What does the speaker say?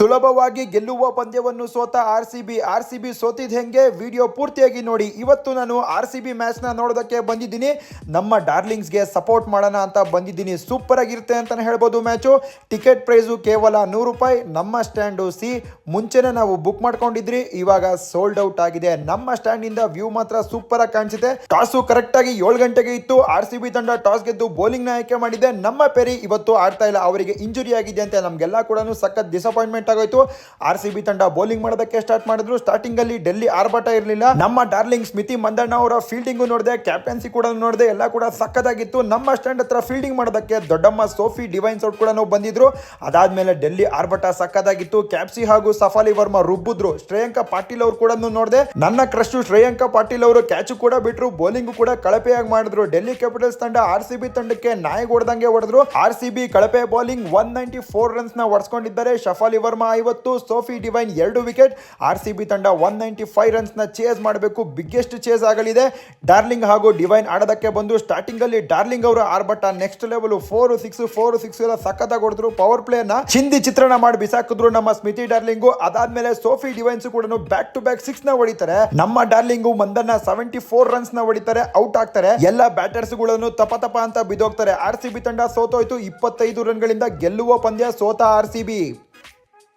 ಸುಲಭವಾಗಿ ಗೆಲ್ಲುವ ಪಂದ್ಯವನ್ನು ಸೋತ R C B R C B ಸೋತಿದ್ ಹೆಂಗೆ? ವಿಡಿಯೋ ಪೂರ್ತಿಯಾಗಿ ನೋಡಿ. ಇವತ್ತು ನಾನು ಆರ್ ಸಿ ಬಿ ಮ್ಯಾಚ್ನ ನೋಡೋದಕ್ಕೆ ಬಂದಿದ್ದೀನಿ. ನಮ್ಮ ಡಾರ್ಲಿಂಗ್ಸ್ಗೆ ಸಪೋರ್ಟ್ ಮಾಡೋಣ ಅಂತ ಬಂದಿದ್ದೀನಿ. ಸೂಪರ್ ಆಗಿರುತ್ತೆ ಅಂತಲೇ ಹೇಳ್ಬೋದು ಮ್ಯಾಚು. ಟಿಕೆಟ್ ಪ್ರೈಸು ಕೇವಲ ನೂರು ರೂಪಾಯಿ. ನಮ್ಮ ಸ್ಟ್ಯಾಂಡು ಸಿ. ಮುಂಚೆನೇ ನಾವು ಬುಕ್ ಮಾಡ್ಕೊಂಡಿದ್ರಿ. ಇವಾಗ ಸೋಲ್ಡ್ ಔಟ್ ಆಗಿದೆ. ನಮ್ಮ ಸ್ಟ್ಯಾಂಡ್ ಇಂದ ವ್ಯೂ ಮಾತ್ರ ಸೂಪರ್ ಆಗಿ ಕಾಣಿಸುತ್ತೆ ಟಾಸು ಕರೆಕ್ಟ್ ಆಗಿ ಏಳು ಗಂಟೆಗೆ ಇತ್ತು. ಆರ್ ಸಿ ಬಿ ತಂಡ ಟಾಸ್ ಗೆದ್ದು ಬೌಲಿಂಗ್ನ ಆಯ್ಕೆ ಮಾಡಿದೆ. ನಮ್ಮ ಪೆರಿ ಇವತ್ತು ಆಡ್ತಾ ಇಲ್ಲ. ಅವರಿಗೆ ಇಂಜುರಿ ಆಗಿದೆ ಅಂತ ನಮ್ಗೆಲ್ಲ ಕೂಡ ಸಖತ್ ಡಿಸಪಾಯಿಂಟ್ಮೆಂಟ್ ಆಗೋಯ್ತು ಆರ್ ಸಿ ಬಿ ತಂಡ ಬೌಲಿಂಗ್ ಮಾಡೋದಕ್ಕೆ ಸ್ಟಾರ್ಟ್ ಮಾಡಿದ್ರು. ಸ್ಟಾರ್ಟಿಂಗ್ ಅಲ್ಲಿ ಡೆಲ್ಲಿ ಆರ್ಭಟ ಇರಲಿಲ್ಲ. ನಮ್ಮ ಡಾರ್ಲಿಂಗ್ ಸ್ಮಿತಿ ಮಂದಣ್ಣ ಅವರ ಫೀಲ್ಡಿಂಗು ನೋಡಿದೆ ಕ್ಯಾಪ್ಟನ್ಸಿ ಕೂಡ ನೋಡಿದೆ, ಎಲ್ಲ ಕೂಡ ಸಖತ್ತಾಗಿತ್ತು. ನಮ್ಮ ಸ್ಟ್ಯಾಂಡ್ ಹತ್ರ ಫೀಲ್ಡಿಂಗ್ ಮಾಡೋದಕ್ಕೆ ದೊಡ್ಡಮ್ಮ ಸೋಫಿ ಡಿವೈನ್ಸ್ ಔಟ್ ಕೂಡ ಬಂದಿದ್ರು. ಅದಾದ್ಮೇಲೆ ಡೆಲ್ಲಿ ಆರ್ಭಟ ಸಖತ್ತಾಗಿತ್ತು. ಕ್ಯಾಪ್ಸಿ ಹಾಗೂ ಸಫಾಲಿ ವರ್ಮಾ ರುಬ್ಬಿದ್ರು. ಶ್ರೇಯಾಂಕ ಪಾಟೀಲ್ ಅವರು ಕೂಡ ನೋಡಿದೆ. ನನ್ನ ಕ್ರಶ್ ಶ್ರೇಯಾಂಕ ಪಾಟೀಲ್ ಅವರು ಕ್ಯಾಚ್ ಕೂಡ ಬಿಟ್ರು. ಬೌಲಿಂಗ್ ಕೂಡ ಕಳಪೆಯಾಗಿ ಮಾಡಿದ್ರು. ಡೆಲ್ಲಿ ಕ್ಯಾಪಿಟಲ್ಸ್ ತಂಡ ಆರ್ ಸಿ ಬಿ ತಂಡಕ್ಕೆ ನಾಯಿ ಹೊಡೆದಂಗೆ ಹೊಡೆದ್ರು. ಆರ್ ಸಿ ಬಿ ಕಳಪೆ ಬೌಲಿಂಗ್ ಒನ್ ನೈಂಟಿ ಫೋರ್ ರನ್ಸ್ನ ಹೊಡ್ಸ್ಕೊಂಡಿದ್ದಾರೆ ಶಫಾಲಿ ವರ್ಮಾ ಐವತ್ತು, ಸೋಫಿ ಡಿವೈನ್ ಎರಡು ವಿಕೆಟ್, ಆರ್ ಸಿ ಬಿ ತಂಡ ಒನ್ ನೈಂಟಿ ಫೈವ್ ರನ್ಸ್ನ ಚೇಸ್ ಮಾಡಬೇಕು. ಬಿಗ್ಗೆಸ್ಟ್ ಚೇಸ್ ಆಗಲಿದೆ. ಡಾರ್ಲಿಂಗ್ ಹಾಗೂ ಡಿವೈನ್ ಆಡೋದಕ್ಕೆ ಬಂದು ಸ್ಟಾರ್ಟಿಂಗ್ ಅಲ್ಲಿ ಡಾರ್ಲಿಂಗ್ ಅವರು ಆರ್ಭಟ next level four six four six ಎಲ್ಲ ಸಖತ್ತಾಗಿ ಹೊಡೆದ್ರು. ಪವರ್ ಪ್ಲೇ ನ ಚಿಂದಿ ಚಿತ್ರಣ ಮಾಡಿ ಬಿಸಾಕಿದ್ರು ನಮ್ಮ ಸ್ಮಿತಿ ಡಾರ್ಲಿಂಗು. ಅದಾದ್ಮೇಲೆ ಸೋಫಿ ಡಿವೈನ್ಸ್ ಕೂಡ ಬ್ಯಾಕ್ ಟು ಬ್ಯಾಕ್ ಸಿಕ್ಸ್ನ ಹೊಡಿತಾರೆ. ನಮ್ಮ ಡಾರ್ಲಿಂಗು ಮಂದನ್ನ ಸೆವೆಂಟಿ ಫೋರ್ ರನ್ಸ್ನ ಹೊಡಿತಾರೆ ಔಟ್ ಆಗ್ತಾರೆ. ಎಲ್ಲ ಬ್ಯಾಟರ್ಸ್ಗಳನ್ನು ತಪ ತಪ ಅಂತ ಬಿದೋಗ್ತಾರೆ ಆರ್ ಸಿ ಬಿ ತಂಡ ಸೋತೋಯ್ತು. ಇಪ್ಪತ್ತೈದು ರನ್ಗಳಿಂದ ಗೆಲ್ಲುವ ಪಂದ್ಯ ಸೋತ ಆರ್ ಸಿ ಬಿ.